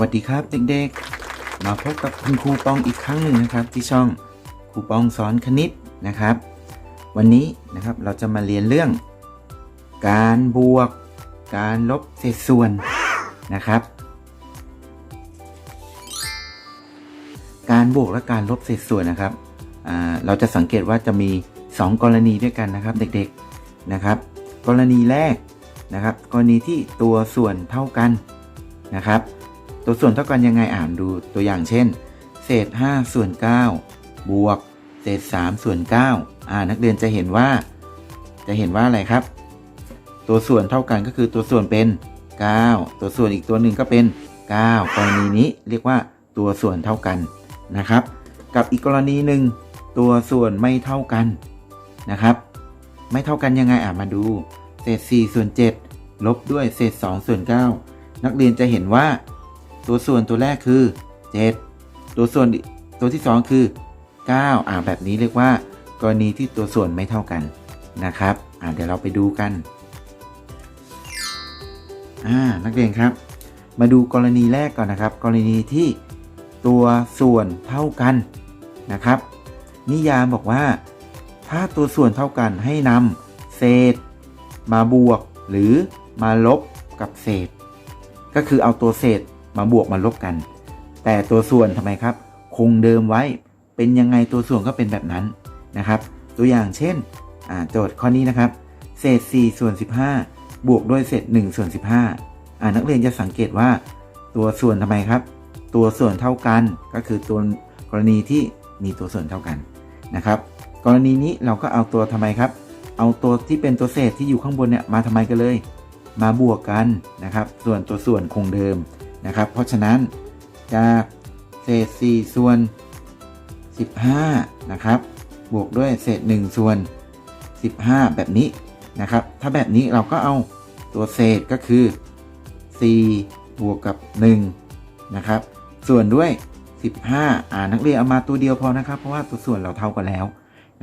วัสดีครับเด็กๆ มาพบกับคุณครูปองอีกครั้งหนึ่งนะครับที่ช่องครูปองสอนคณิตนะครับ วันนี้นะครับเราจะมาเรียนเรื่อง การบวก การลบเศษส่วนนะครับ การบวกและการลบเศษส่วนนะครับเราจะสังเกตว่าจะมี 2 กรณีด้วยกันนะครับ เด็กๆนะครับ กรณีแรกนะครับ กรณีที่ตัวส่วนเท่ากันนะครับ ตัวส่วนเท่ากันยังไงอ่านดูตัวอย่างเช่น เศษ 5 ส่วน 9 บวก เศษ 3 ส่วน 9 อ่านักเรียนจะเห็นว่า จะเห็นว่าอะไรครับ ตัวส่วนเท่ากันก็คือตัวส่วนเป็น 9 ตัวส่วนอีกตัวหนึ่งก็เป็น 9 กรณีนี้เรียกว่าตัวส่วนเท่ากันนะครับ กับอีกกรณีหนึ่งตัวส่วนไม่เท่ากันนะครับ ไม่เท่ากันยังไงอ่านมาดู เศษ 4 ส่วน 7 ลบด้วยเศษ 2 ส่วน 9 นักเรียนจะเห็นว่า ตัวส่วนตัวแรกคือ 7 ตัวส่วนตัวที่ 2 คือ 9 อ่าแบบนี้เรียกว่า กรณีที่ตัวส่วนไม่เท่ากันนะครับ อ่าเดี๋ยวเราไปดูกัน อ่านักเรียนครับ มาดูกรณีแรกก่อนนะครับ กรณีที่ตัวส่วนเท่ากันนะครับ นิยามบอกว่า ถ้าตัวส่วนเท่ากันให้นำเศษ มาบวกหรือมาลบกับเศษ ก็คือเอาตัวเศษ มาบวกมาลบกัน แต่ตัวส่วนทำไมครับ คงเดิมไว้เป็นยังไงตัวส่วนก็เป็นแบบนั้นนะครับ ตัวอย่างเช่นโจทย์ข้อนี้นะครับ เศษ4ส่วน15 บวกด้วยเศษ1ส่วน15อ่านักเรียนจะสังเกตว่า ตัวส่วนทำไมครับ ตัวส่วนเท่ากันก็คือตัวกรณีที่มีตัวส่วนเท่ากันนะครับ กรณีนี้เราก็เอาตัวทำไมครับ เอาตัวที่เป็นตัวเศษที่อยู่ข้างบนเนี่ยมาทำไมกันเลย มาบวกกันนะครับ ส่วนตัวส่วนคงเดิม นะครับ เพราะฉะนั้นจากเศษ 4 ส่วน 15 นะครับ บวกด้วยเศษ 1 ส่วน 15 แบบนี้นะครับ ถ้าแบบนี้เราก็เอาตัวเศษก็คือ 4 บวกกับ 1 นะครับ ส่วนด้วย 15 อ่านักเรียนเอามาตัวเดียวพอนะครับ เพราะว่าตัวส่วนเราเท่ากันแล้ว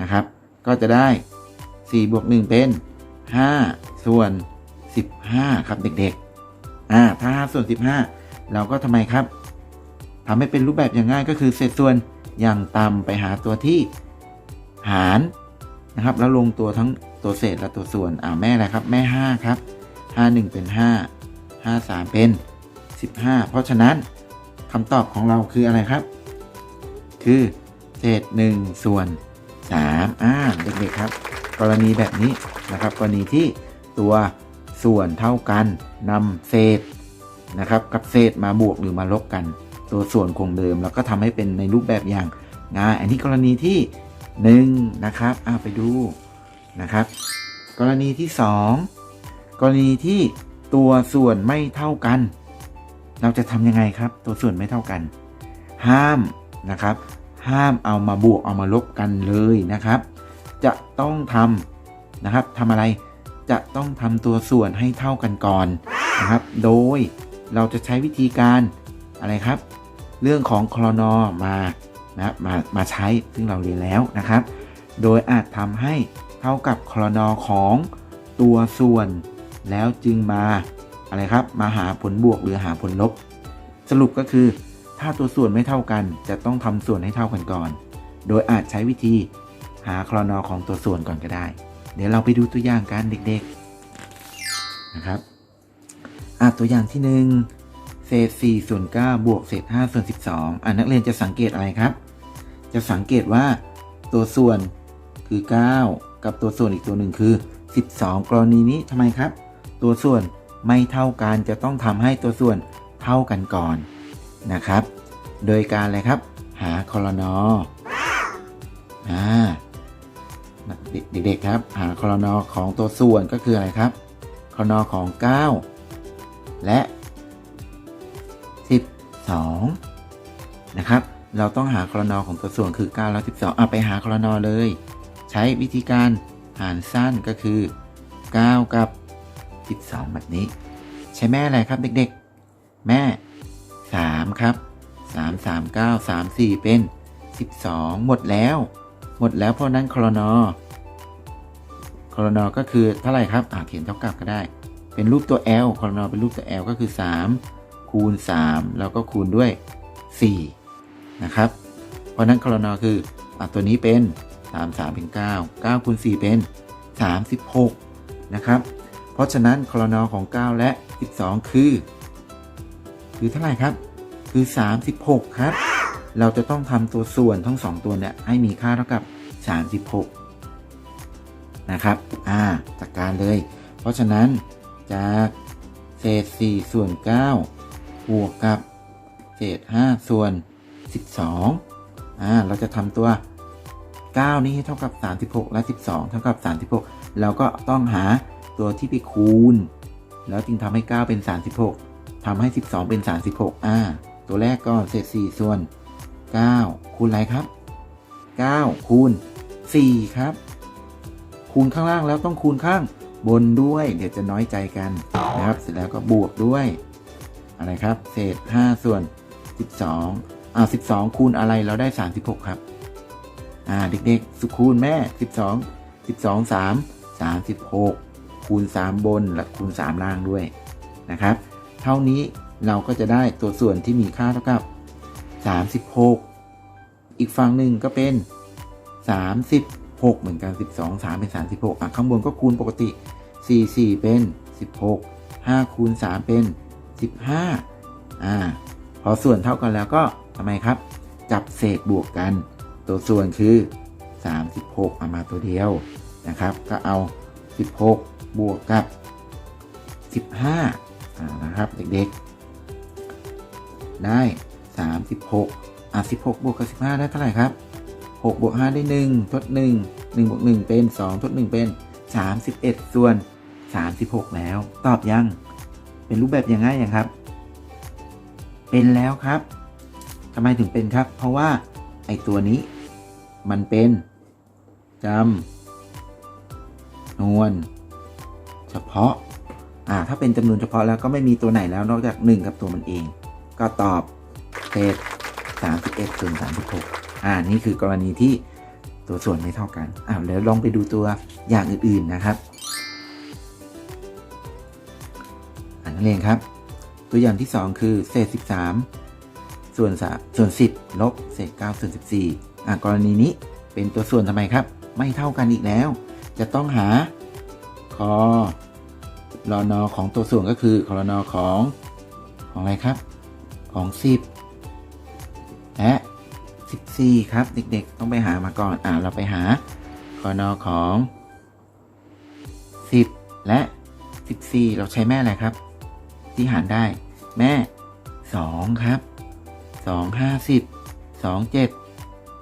นะครับ ก็จะได้ 4 บวก 1 เป็น 5 ส่วน 15 ครับเด็กๆ อ่า ถ้า 5 ส่วน 15 เราก็ทำไมครับทำให้เป็นรูปแบบอย่างง่ายก็คือเศษส่วนอย่างต่ำไปหาตัวที่หารนะครับ แล้วลงตัวทั้งตัวเศษและตัวส่วนอ่าแม่อะไรครับ แม่ 5 ครับ 5 1 เป็น 5 5 3 เป็น 15 เพราะฉะนั้นคำตอบของเราคืออะไรครับ คือเศษ 1 ส่วน 3 อ่าเด็กๆครับ กรณีแบบนี้นะครับ กรณีที่ตัวส่วนเท่ากันนำเศษ นะครับ กับเศษมาบวกหรือมาลบกัน ตัวส่วนคงเดิม แล้วก็ทำให้เป็นในรูปแบบอย่างงาอันนี้กรณีที่1นะครับอ่าไปดูนะครับ กรณีที่ 2 กรณีที่ตัวส่วนไม่เท่ากัน เราจะทำยังไงครับ ตัวส่วนไม่เท่ากัน ห้ามนะครับ ห้ามเอามาบวกเอามาลบกันเลยนะครับ จะต้องทำนะครับทำอะไรจะต้องทำตัวส่วนให้เท่ากันก่อนนะครับ โดย เราจะใช้วิธีการอะไรครับ เรื่องของคลอนอมานะมามาใช้ซึ่งเราเรียนแล้วนะครับ โดยอาจทำให้เท่ากับคลอนอของตัวส่วน แล้วจึงมาอะไรครับ มาหาผลบวกหรือหาผลลบ สรุปก็คือ ถ้าตัวส่วนไม่เท่ากัน จะต้องทำส่วนให้เท่ากันก่อน โดยอาจใช้วิธีหาคลอนอของตัวส่วนก่อนก็ได้ เดี๋ยวเราไปดูตัวอย่างกันเด็กๆนะครับ อะตัวอย่างที่ 1 เศษ4ส่วน9บวกเศษ5ส่วน12 อะนักเรียนจะสังเกตอะไรครับ จะสังเกตว่าตัวส่วนคือ 9 กับตัวส่วนอีกตัวหนึ่งคือ 12 กรณีนี้ทำไมครับ ตัวส่วนไม่เท่ากันจะต้องทำให้ตัวส่วนเท่ากันก่อนนะครับ โดยการอะไรครับ หาคอลนออ่าเด็กๆครับ หาคอลนอของตัวส่วนก็คืออะไรครับคอลนอของ 9 และ 12 นะครับ เราต้องหาคลนอของตัวส่วนคือ9และ12อะไปหาคลนอเลย ใช้วิธีการหารสั้นก็คือ 9 กับ 12 แบบนี้ ใช้แม่อะไรครับเด็กๆ แม่ 3 ครับ 3 3 9 3 4 เป็น 12 หมดแล้ว หมดแล้วเพราะนั้นคลนอคลนอก็คือเท่าไหร่ครับอ่าเขียนเท่ากับก็ได้ เป็นรูปตัว L คอลนอเป็นรูปตัว L ก็คือ 3 คูณ 3 แล้วก็คูณด้วย 4 นะครับ เพราะนั้นคอลนอคืออตัวนี้เป็น 3 3 เป็น 9 9คูณ4เป็น 36 นะครับ เพราะฉะนั้นคอลนอของ 9 และ 12 คือ คือเท่าไหร่ครับ คือ 36 ครับ เราจะต้องทำตัวส่วนทั้ง 2 ตัวเนี่ยให้มีค่าเท่ากับ 36 นะครับ อ่าจัดกการเลย เพราะฉะนั้น จากเศษ4ส่วน9บวกกับ เศษ5ส่วน12อ่า เราจะทำตัว 9 นี้เท่ากับ 36 และ 12 เท่ากับ 36 เราก็ต้องหาตัวที่ไปคูณ แล้วจึงทำให้ 9 เป็น 36 ทำให้ 12 เป็น 36 อ่า ตัวแรกก็เศษ4ส่วน 9 คูณอะไรครับ 9 คูณ 4 ครับ คูณข้างล่างแล้วต้องคูณข้าง บนด้วยเดี๋ยวจะน้อยใจกันนะครับ เสร็จแล้วก็บวกด้วยอะไรครับ เศษ 5 ส่วน 12อ่า12 คูณอะไรเราได้ 36 ครับ อ่าเด็กๆ สุคูณแม่ 12 12 3 36 คูณ 3 บนและคูณ 3 ล่างด้วยนะครับ เท่านี้เราก็จะได้ตัวส่วนที่มีค่าเท่ากับ 36 อีกฝั่งหนึ่งก็เป็น 36เหมือนกัน 12 3 เป็น 36 อะ ข้างบนก็คูณปกติ 4 4 เป็น 16 5 คูณ 3 เป็น 15 อ่า พอส่วนเท่ากันแล้วก็ทำไมครับ จับเศษบวกกัน ตัวส่วนคือ 36เอามาตัวเดียวนะครับ ก็เอา 16 บวกกับ 15อ่านะครับ เด็กๆ ได้ 36อะ16 บวกกับ 15 ได้เท่าไหร่ครับ 6บวก5ได้ 1 ทด 1 1บวก1เป็น 2 ทด 1 เป็น 31 ส่วน 36 แล้ว ตอบยัง เป็นรูปแบบยังไงยังครับ เป็นแล้วครับทำไมถึงเป็นครับ เพราะว่าไอตัวนี้มันเป็นจำนวนเฉพาะ อ่า ถ้าเป็นจำนวนเฉพาะแล้วก็ไม่มีตัวไหนแล้วนอกจาก 1 กับตัวมันเอง ก็ตอบเศษ31ส่วน36 อ่านี่คือกรณีที่ตัวส่วนไม่เท่ากันอ่าแล้วลองไปดูตัวอย่างอื่นๆนะครับอ่านนักเรียนครับ ตัวอย่างที่ 2 คือเศษ 13 ส่วนส่วน 10 ลบเศษ9ส่วน14อ่ากรณีนี้เป็นตัวส่วนทำไมครับ ไม่เท่ากันอีกแล้ว จะต้องหาคอรอนอของตัวส่วนก็คือคอรอนอของของอะไรครับ ของ 10 14 ครับ เด็กๆ ต้องไปหามาก่อน อ่าเราไปหาคอนอของ 10 และ 14 เราใช้แม่อะไรครับ ที่หารได้แม่ 2 ครับ 2 5 10 2 7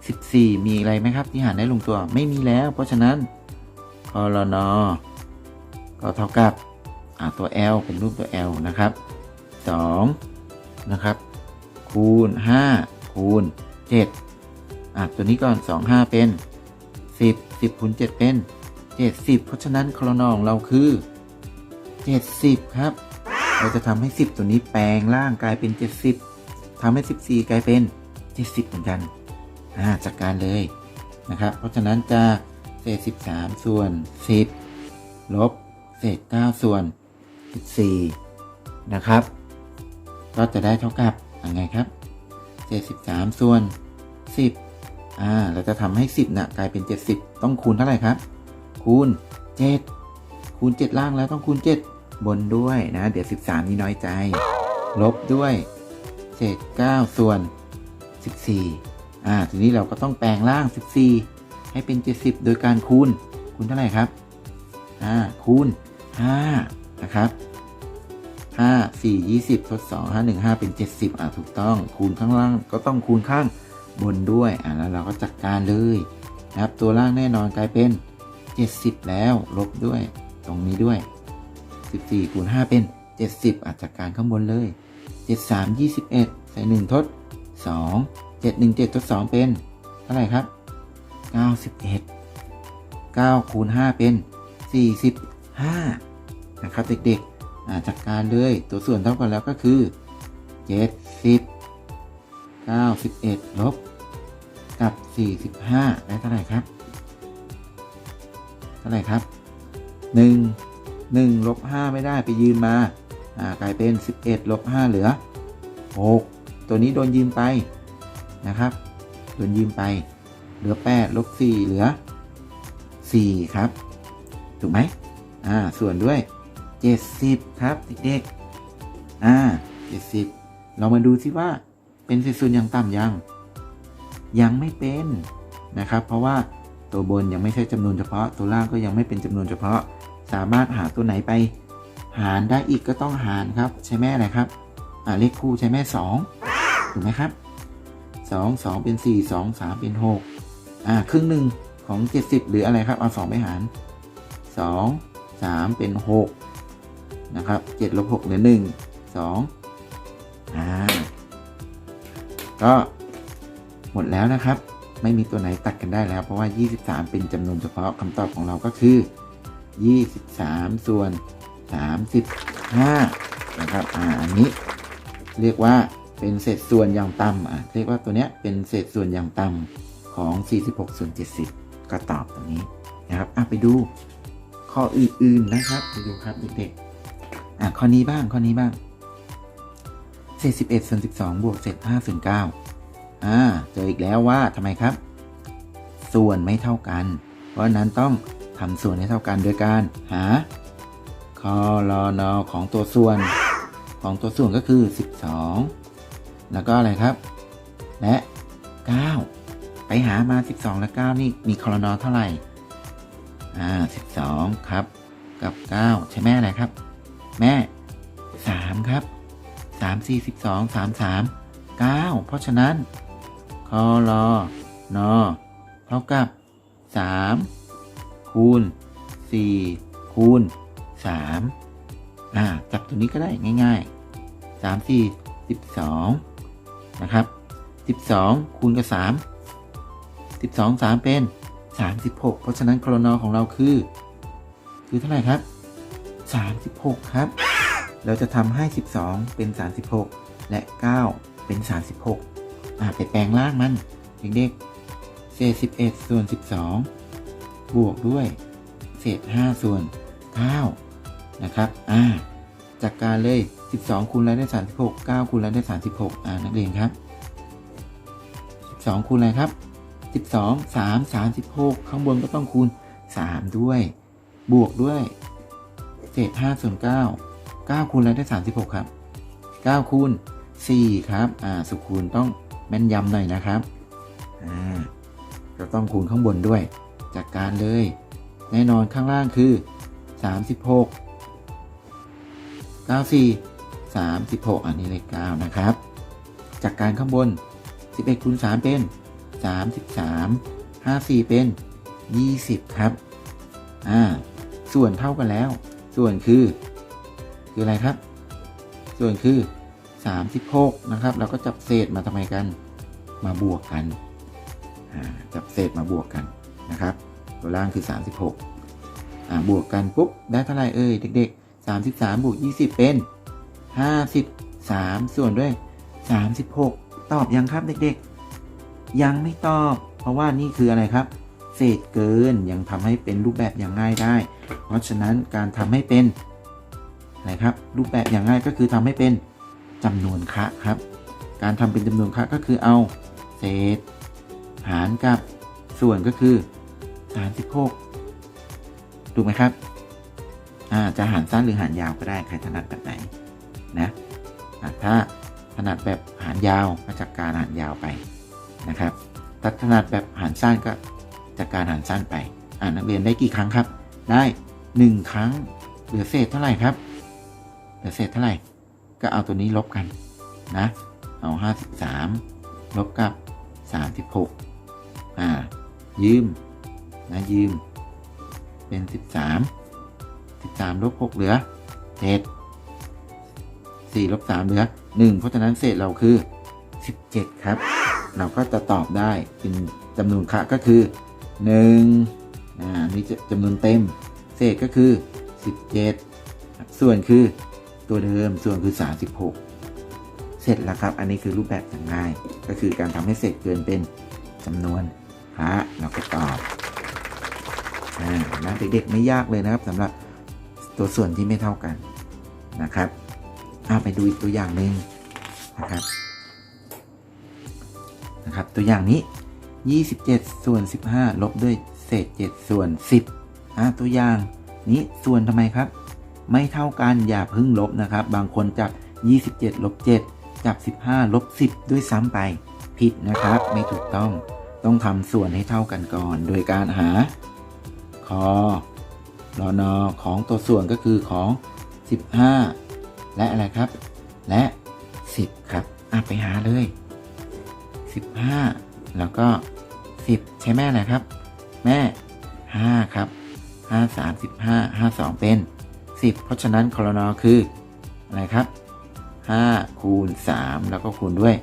14 มีอะไรไหมครับ ที่หารได้ลงตัวไม่มีแล้ว เพราะฉะนั้นคอรนอก็เท่ากับอ่าตัว L เป็นรูปตัว L นะครับ 2 นะครับ คูณ 5 คูณ 7อะตัวนี้ก่อน 2 5 เป็น 10 10คูณ7เป็น 70 เพราะฉะนั้นคลนอของเราคือ 70 ครับ เราจะทำให้ 10 ตัวนี้แปลงร่างกลายเป็น 70ทำให้ 14 กลายเป็น 70 เหมือนกันอ่าจัดการเลยนะครับ เพราะฉะนั้นจากเศษ 13 ส่วน 10 ลบ เศษ 9 ส่วน 14 นะครับ ก็จะได้เท่ากับยังไงครับ 73 ส่วน 10 อ่า เราจะทำให้ 10นะ่ะกลายเป็น 70 ต้องคูณเท่าไหร่ครับ คูณ 7 คูณ 7 ล่างแล้วต้องคูณ 7 บนด้วยนะ เดี๋ยว 13 นี่น้อยใจ ลบด้วยเศษ9ส่วน 14 อ่า ทีนี้เราก็ต้องแปลงล่าง 14 ให้เป็น 70 โดยการคูณ คูณเท่าไหร่ครับ อ่า คูณ 5 นะครับ 5 4 20ทด2 5 1 5เป็น70อะถูกต้อง คูณข้างล่างก็ต้องคูณข้างบนด้วยอะแล้วเราก็จัดการเลยนะครับ ตัวล่างแน่นอนกลายเป็น70แล้วลบด้วย ตรงนี้ด้วย14คูณ5เป็น70อะจัดการข้างบนเลย7 3 21ใส่1ทด2 7 1 7ทด2เป็นเท่าไหร่ครับ91 9คูณ5เป็น45นะครับเด็กๆ จัดการเลยตัวส่วนเท่ากันแล้วก็คือ 70 91ลบกับ 45 ได้เท่าไหร่ครับ เท่าไหร่ครับ 1 1ลบ5ไม่ได้ไปยืนมาากลายเป็น 11ลบ5เหลือ 6 ตัวนี้โดนยืมไปนะครับ โดนยืมไป เหลือ8ลบ4เหลือ 4 ครับ ถูกไหมอ่าส่วนด้วย 70ครับเด็กๆ อ่า70เรามาดูซิว่าเป็นเศษส่วนอย่างต่ำยัง ยังไม่เป็นนะครับ เพราะว่าตัวบนยังไม่ใช่จำนวนเฉพาะ ตัวล่างก็ยังไม่เป็นจำนวนเฉพาะ สามารถหาตัวไหนไป หารได้อีกก็ต้องหารครับ ใช้แม่อะไรครับ อ่าเลขคู่ใช้แม่2ถูกไหมครับ2 2เป็น4 2 3เป็น6อ่าครึ่งหนึ่งของ 70 หรืออะไรครับ เอา 2 ไปหาร 2 3 เป็น 6 นะครับ7ลบ6เหลือ 1 2อ่าก็หมดแล้วนะครับ ไม่มีตัวไหนตัดกันได้แล้ว เพราะว่า 23 เป็นจำนวนเฉพาะคำตอบของเราก็คือ 23 ส่วน 35 นะครับอ่าอันนี้เรียกว่าเป็นเศษส่วนอย่างต่ำอะเรียกว่าตัวเนี้ยเป็นเศษส่วนอย่างต่ำของ 46 ส่วน 70 ก็ตอบตรงนี้นะครับอะไปดูข้ออื่นๆนะครับ ไปดูครับเด็กๆ อะข้อนี้บ้างข้อนี้บ้างเศษ11ส่วน12บสองบวกเศษ5ส่วน9อ่าเจออีกแล้วว่าทำไมครับ ส่วนไม่เท่ากัน เพราะนั้นต้องทำส่วนให้เท่ากันโดยการหาคอรอนอของตัวส่วนของตัวส่วนก็คือ 12 แล้วก็อะไรครับ และ 9 ไปหามา 12 และ 9 นี่มีคอรอนอเท่าไหร่อ่า12 ครับ กับ 9 ใช่แม่อะไรครับ แม่ 3 ครับ 3 4 12 3 3 9 เพราะฉะนั้นคอรอนอเท่ากับ 3 คูณ 4 คูณ 3 อ่า จับตัวนี้ก็ได้ง่ายๆ 3 4 12 นะครับ 12 คูณกับ 3 12 3 เป็น 36 เพราะฉะนั้นคอรนอของเราคือ คือเท่าไหร่ครับ 36 ครับ เราจะทำให้ 12 เป็น 36 และ 9 เป็น 36 อ่าไปแปลงล่างมันเด็กๆเศษ 11 ส่วน 12 บวกด้วย เศษ 5 ส่วน 9 นะครับ อ่า จากการเลย 12 คูณอะไรได้ 36 9 คูณอะไรได้ 36 อ่า นักเรียนครับ 12 คูณอะไรครับ12 3 36 ข้างบนก็ต้องคูณ 3 ด้วย บวกด้วย ศษ5ส่วน9 9คูณอะไรได้ 36 ครับ 9คูณ4ครับ อ่า สุขคูณต้องแม่นยำหน่อยนะครับ อ่าก็ต้องคูณข้างบนด้วย จากการเลย แน่นอนข้างล่างคือ 36 94 36 อันนี้เลข9นะครับ จากการข้างบน 11คูณ3เป็น 33 54 เป็น 20 ครับ อ่า ส่วนเท่ากันแล้ว ส่วนคือ คืออะไรครับ ส่วนคือ 36 นะครับ เราก็จับเศษมาทำไมกัน มาบวกกัน จับเศษมาบวกกันนะครับ ตัวล่างคือ 36อ่าบวกกันปุ๊บได้เท่าไหร่เอ่ยเด็ก ๆ 33บวก20 เป็น 53 ส่วนด้วย 36 ตอบยังครับเด็กๆ ยังไม่ตอบ เพราะว่านี่คืออะไรครับ เศษเกินยังทำให้เป็นรูปแบบอย่างง่ายได้ เพราะฉะนั้นการทำให้เป็นอะไรครับ รูปแบบอย่างง่ายก็คือทำให้เป็นจำนวนคะครับ การทำเป็นจำนวนคะก็คือเอาเศษ หารกับส่วนก็คือ 36 ถูกไหมครับอาจะหารสั้นหรือหารยาวก็ได้ใครถนัดแบบไหนนะอะถ้าถนัดแบบหารยาวก็จัดการหารยาวไปนะครับถ้าถนัดแบบหารสั้นก็ จัดการหารสั้นไป อ่านนักเรียนได้กี่ครั้งครับ ได้ 1 ครั้ง เหลือเศษเท่าไหร่ครับ เหลือเศษเท่าไหร่ ก็เอาตัวนี้ลบกันนะ เอา 53 ลบกับ 36 อ่า ยืม นะ ยืม เป็น 13 13 ลบ 6 เหลือเศษ4ลบ3เหลือ 1 เพราะฉะนั้นเศษเราคือ 17 ครับ เราก็จะตอบได้เป็นจำนวนค่าก็คือ 1อ่านี่จะจำนวนเต็ม เศษก็คือ 17 ส่วนคือตัวเดิมส่วนคือ 36 เสร็จแล้วครับ อันนี้คือรูปแบบง่าย ก็คือการทำให้เศษเกินเป็นจำนวนพระเราก็ตอบอ่านะเด็กๆไม่ยากเลยนะครับสำหรับตัวส่วนที่ไม่เท่ากันนะครับเอาไปดูอีกตัวอย่างหนึ่งนะครับนะครับ ตัวอย่างนี้ 27 ส่วน 15 ลบด้วยเศษ 7 ส่วน 10อ่าตัวอย่างนี้ส่วนทำไมครับ ไม่เท่ากันอย่าพึ่งลบนะครับ บางคนจับ 27 ลบ 7 จับ 15 ลบ 10 ด้วยซ้ำไป ผิดนะครับ ไม่ถูกต้อง ต้องทำส่วนให้เท่ากันก่อน โดยการหาคอรอนอของตัวส่วนก็คือของ 15 และอะไรครับ และ 10 ครับอะไปหาเลย 15 แล้วก็ 10 ใช่แม่อะไรครับ แม่ 5 ครับ 5 3 15 5 2 เป็น 10 เพราะฉะนั้นคอรนอคือ อะไรครับ 5 คูณ 3 แล้วก็คูณด้วย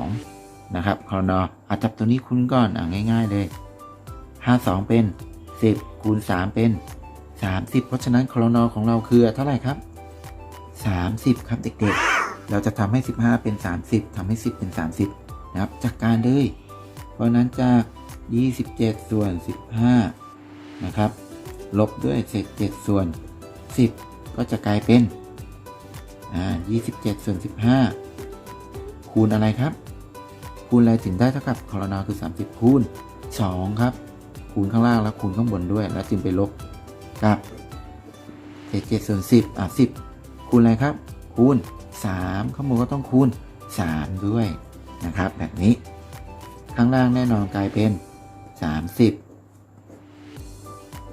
2 นะครับคอรนออาจับตัวนี้คูณก่อนอะง่าย ๆ เลย 5 2 เป็น 10 คูณ 3 เป็น 30 เพราะฉะนั้นคอรนอของเราคือเท่าไหร่ครับ 30 ครับเด็กๆ เราจะทำให้ 15 เป็น 30ทำให้ 10 เป็น 30 นะครับ จากการเลย ราะนั้นจาก 27 ส่วน 15 นะครับ ลบด้วยเศษ7ส่วน 10 ก็จะกลายเป็นอ่า27 ส่วน 15 คูณอะไรครับ คูณอะไรถึงได้เท่ากับคอรนอคือ 30 คูณ 2 ครับ คูณข้างล่างแล้วคูณข้างบนด้วย แล้วจึงไปลบกับเศษ7ส่วน10อะ10 คูณอะไรครับ คูณ 3 ข้างบนก็ต้องคูณ 3 ด้วยนะครับ แบบนี้ ข้างล่างแน่นอนกลายเป็น 30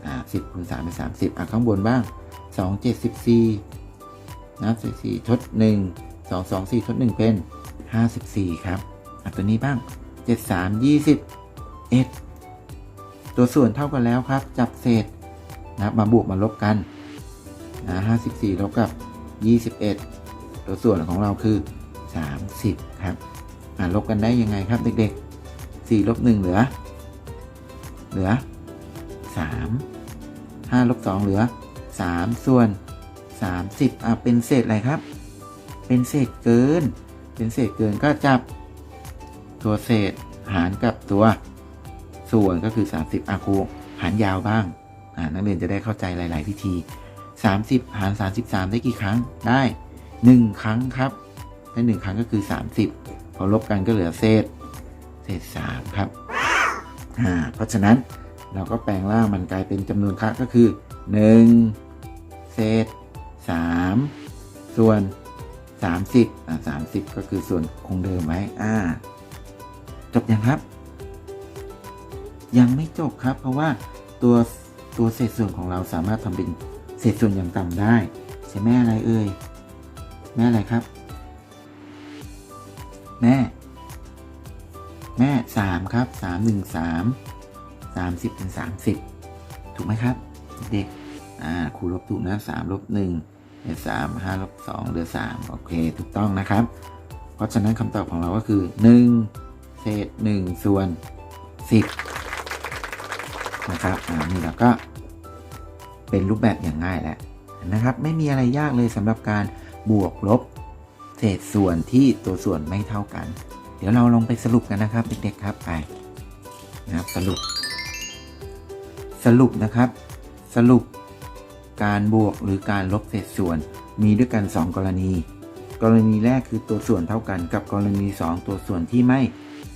อ่า10คูณ3เป็น30อะข้างบนบ้าง 2 7 14นะ14ทด 1 2 2 4ทด 1 เป็น 54 ครับอะตัวนี้บ้าง 7 3 21 ตัวส่วนเท่ากันแล้วครับ จับเศษนะมาบวกมาลบกันนะ54ลบกับ 21 ตัวส่วนของเราคือ 30 ครับอ่าลบกันได้ยังไงครับเด็กๆ 4ลบ1เหลือ เหลือ 3 5ลบ2เหลือ 3 ส่วน 30อะเป็นเศษอะไรครับ เป็นเศษเกิน เป็นเศษเกินก็จับ ตัวเศษหารกับตัวส่วนก็คือ 30อาครูหารยาวบ้างอ่านักเรียนจะได้เข้าใจหลาย ๆ วิธี 30 หาร 33 ได้กี่ครั้งได้ 1 ครั้งครับได้1ครั้งก็คือ 30 พอลบกันก็เหลือเศษ เศษ3ครับอ่าเพราะฉะนั้นเราก็แปลงร่างมันกลายเป็นจำนวนค่าก็คือ 1 เศษ 3 ส่วน 30อ่า30 ก็คือส่วนคงเดิมไว้อ่า จบยังครับ ยังไม่จบครับ เพราะว่าตัวตัวเศษส่วนของเราสามารถทำเป็นเศษส่วนอย่างต่ำได้ใช่แม่อะไรเอ่ยแม่อะไรครับ แม่ แม่สามครับสามหนึ่งสามสามสิบเป็นสามสิบถูกไหมครับ เด็กอ่าครูลบถูกนะสามลบหนึ่งเหลือสามห้าลบสองเหลือสามโอเค ถูกต้องนะครับ เพราะฉะนั้นคำตอบของเราก็คือหนึ่งเศษหนึ่งส่วนสิบนะครับอ่านี่เราก็เป็นรูปแบบอย่างง่ายแล้วนะครับ ไม่มีอะไรยากเลยสำหรับการบวกลบเศษส่วนที่ตัวส่วนไม่เท่ากัน เดี๋ยวเราลองไปสรุปกันนะครับเด็กๆครับไปนะครับสรุป สรุปนะครับ สรุปการบวกหรือการลบเศษส่วนมีด้วยกัน 2 กรณี กรณีแรกคือตัวส่วนเท่ากัน กับกรณี 2 ตัวส่วนที่ไม่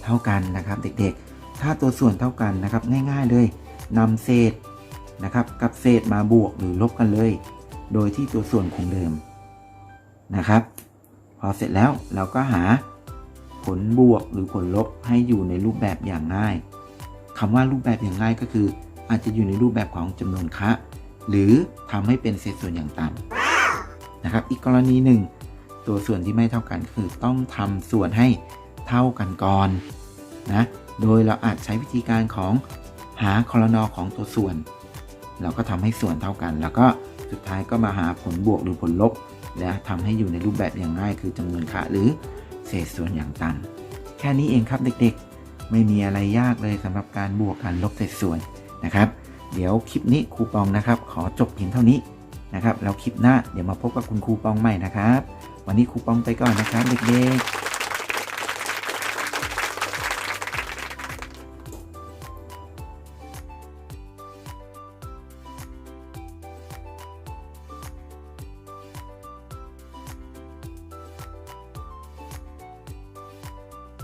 เท่ากันนะครับ เด็กๆ ถ้าตัวส่วนเท่ากันนะครับง่าย ๆ เลยนำเศษนะครับกับเศษมาบวกหรือลบกันเลย โดยที่ตัวส่วนคงเดิมนะครับ พอเสร็จแล้วเราก็หา ผลบวกหรือผลลบให้อยู่ในรูปแบบอย่างง่ายคำว่ารูปแบบอย่างง่ายก็คือ อาจจะอยู่ในรูปแบบของจำนวนคะหรือทำให้เป็นเศษส่วนอย่างต่ำนะครับ อีกกรณีหนึ่ง ตัวส่วนที่ไม่เท่ากันคือต้องทำส่วนให้เท่ากันก่อนนะโดยเราอาจใช้วิธีการของหาคอรนอของตัวส่วน เราก็ทำให้ส่วนเท่ากัน แล้วก็สุดท้ายก็มาหาผลบวกหรือผลลบ และทำให้อยู่ในรูปแบบอย่างง่าย คือจำนวนค่าหรือ เศษส่วนอย่างตัน แค่นี้เองครับเด็กๆ ไม่มีอะไรยากเลยสำหรับการบวกการลบเศษส่วนนะครับ เดี๋ยวคลิปนี้ครูปองนะครับ ขอจบเพียงเท่านี้นะครับแล้วคลิปหน้าเดี๋ยวมาพบกับคุณครูปองใหม่นะครับ วันนี้ครูปองไปก่อนนะครับเด็กๆ